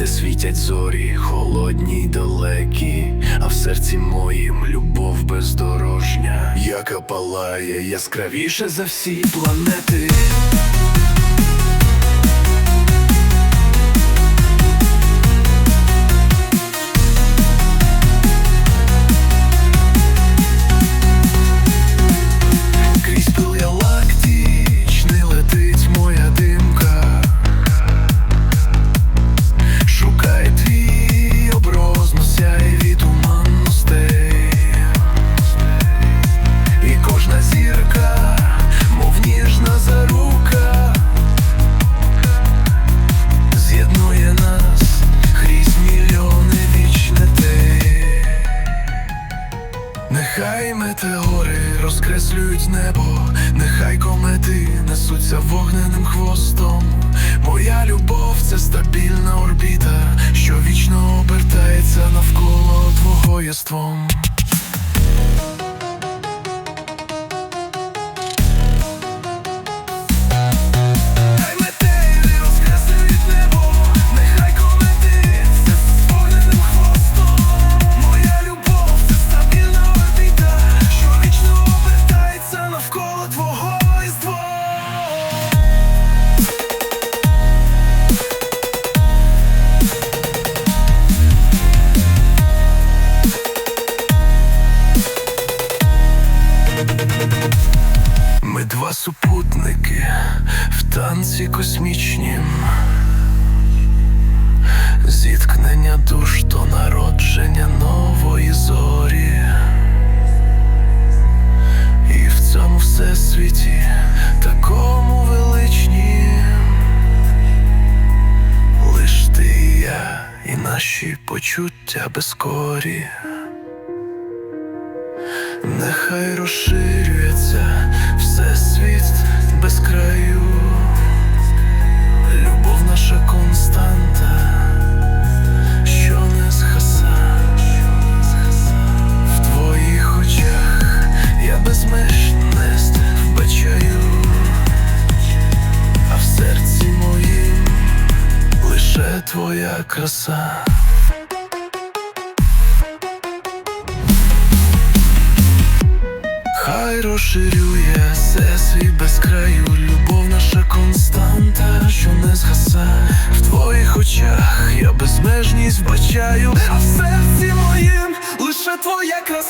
де світять зорі, холодні й далекі, а в серці моїм любов бездорожня, яка палає яскравіше за всі планети. Нехай метеори розкреслюють небо, нехай комети несуться вогненим хвостом. Моя любов це стабільна орбіта, що вічно обертається навколо твого єством. Ми два супутники в танці космічнім. Зіткнення душ то народження нової зорі. І в цьому всесвіті такому величнім. Лиш ти і я, і наші почуття безкорі. Нехай всесвіт без краю. Любов наша константа, що не згаса. В твоїх очах я безмежність вбачаю, а в серці моїм лише твоя краса. Хай розширює всесвіт без краю, я а в серці моїм лише твоя краса.